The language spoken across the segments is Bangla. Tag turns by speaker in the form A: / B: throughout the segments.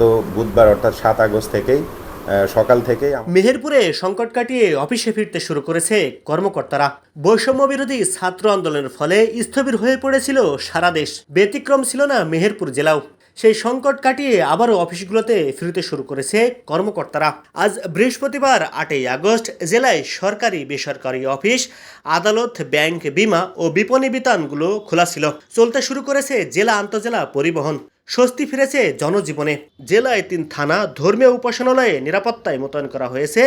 A: গত বুধবার অর্থাৎ সাত আগস্ট থেকেই সকাল আম-
B: মেহেরপুরে সংকট কাটিয়ে অফিসে ফিরতে শুরু করেছে কর্মকর্তারা। বৈষম্য বিরোধী ছাত্র আন্দোলনের ফলে স্থবির হয়ে পড়েছিল সারা দেশ। ব্যতিক্রম ছিল না মেহেরপুর জেলাও। সেই সংকট কাটিয়ে আবারও অফিসগুলোতে ফিরতে শুরু করেছে কর্মকর্তারা। আজ বৃহস্পতিবার আটই আগস্ট জেলায় সরকারি বেসরকারি অফিস, আদালত, ব্যাংক বিমা ও বিপণী বিতানগুলো খোলা ছিল। চলতে শুরু করেছে জেলা আন্তজেলা পরিবহন। স্বস্তি ফিরেছে জনজীবনে। জেলায় তিন থানা, ধর্মীয় উপাসনালয়ে নিরাপত্তায় মোতায়েন করা হয়েছে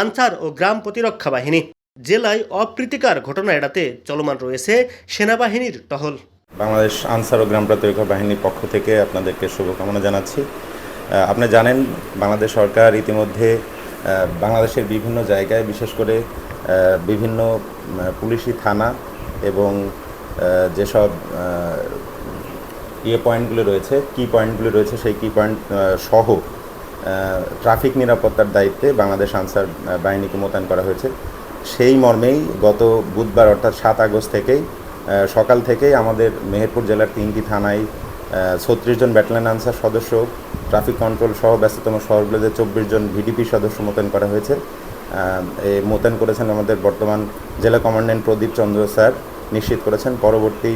B: আনসার ও গ্রাম প্রতিরক্ষা বাহিনী। জেলায় অপ্রীতিকর ঘটনা এড়াতে চলমান রয়েছে সেনাবাহিনীর টহল।
A: বাংলাদেশ আনসার ও গ্রাম প্রতিরক্ষা বাহিনীর পক্ষ থেকে আপনাদেরকে শুভকামনা জানাচ্ছি। আপনি জানেন, বাংলাদেশ সরকার ইতিমধ্যে বাংলাদেশের বিভিন্ন জায়গায়, বিশেষ করে বিভিন্ন পুলিশি থানা এবং যেসব ইয়ে পয়েন্টগুলো রয়েছে, কি পয়েন্টগুলো রয়েছে সেই কি পয়েন্ট সহ ট্রাফিক নিরাপত্তার দায়িত্বে বাংলাদেশ আনসার বাহিনীকে মোতায়েন করা হয়েছে। সেই মর্মেই গত বুধবার অর্থাৎ সাত আগস্ট থেকেই সকাল থেকেই আমাদের মেহেরপুর জেলার তিনটি থানায় ছত্রিশ জন ব্যাটালিয়ন আনসার সদস্য, ট্রাফিক কন্ট্রোল সহ ব্যস্ততম শহরগুলোতে চব্বিশ জন ভিডিপি সদস্য মোতায়েন করা হয়েছে। মোতায়েন করেছেন আমাদের বর্তমান জেলা কমান্ড্যান্ট প্রদীপ চন্দ্র স্যার, নিশ্চিত করেছেন। পরবর্তী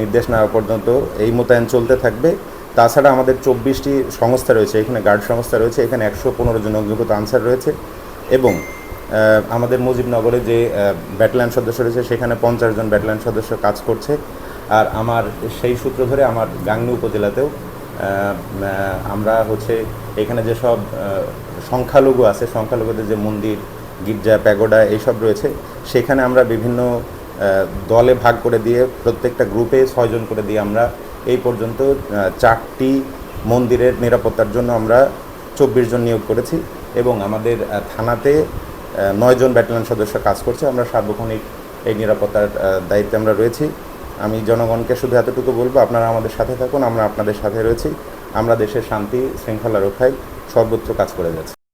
A: নির্দেশ নেওয়া পর্যন্ত এই মোতায়েন চলতে থাকবে। তাছাড়া আমাদের চব্বিশটি সংস্থা রয়েছে, এখানে গার্ড সংস্থা রয়েছে, এখানে একশো পনেরো জন অভিজ্ঞতা আনসার রয়েছে এবং আমাদের মুজিবনগরে যে ব্যাটালিয়ান সদস্য রয়েছে, সেখানে পঞ্চাশ জন ব্যাটালিয়ান সদস্য কাজ করছে। আর আমার সেই সূত্র ধরে আমার গাংনী উপজেলাতেও আমরা হচ্ছে এখানে যেসব সংখ্যালঘু আছে, সংখ্যালঘুদের যে মন্দির, গির্জা, প্যাগোডা, এইসব রয়েছে, সেখানে আমরা বিভিন্ন দলে ভাগ করে দিয়ে প্রত্যেকটা গ্রুপে ছয়জন করে দিয়ে আমরা এই পর্যন্ত চারটি মন্দিরের নিরাপত্তার জন্য আমরা চব্বিশ জন নিয়োগ করেছি এবং আমাদের থানাতে নয়জন ব্যাটালিয়ন সদস্য কাজ করছে। আমরা সার্বক্ষণিক এই নিরাপত্তার দায়িত্বে আমরা রয়েছি। আমি জনগণকে শুধু এতটুকু বলব, আপনারা আমাদের সাথে থাকুন, আমরা আপনাদের সাথে রয়েছি। আমরা দেশের শান্তি, শৃঙ্খলা রক্ষায় সর্বোচ্চ কাজ করে যাচ্ছি।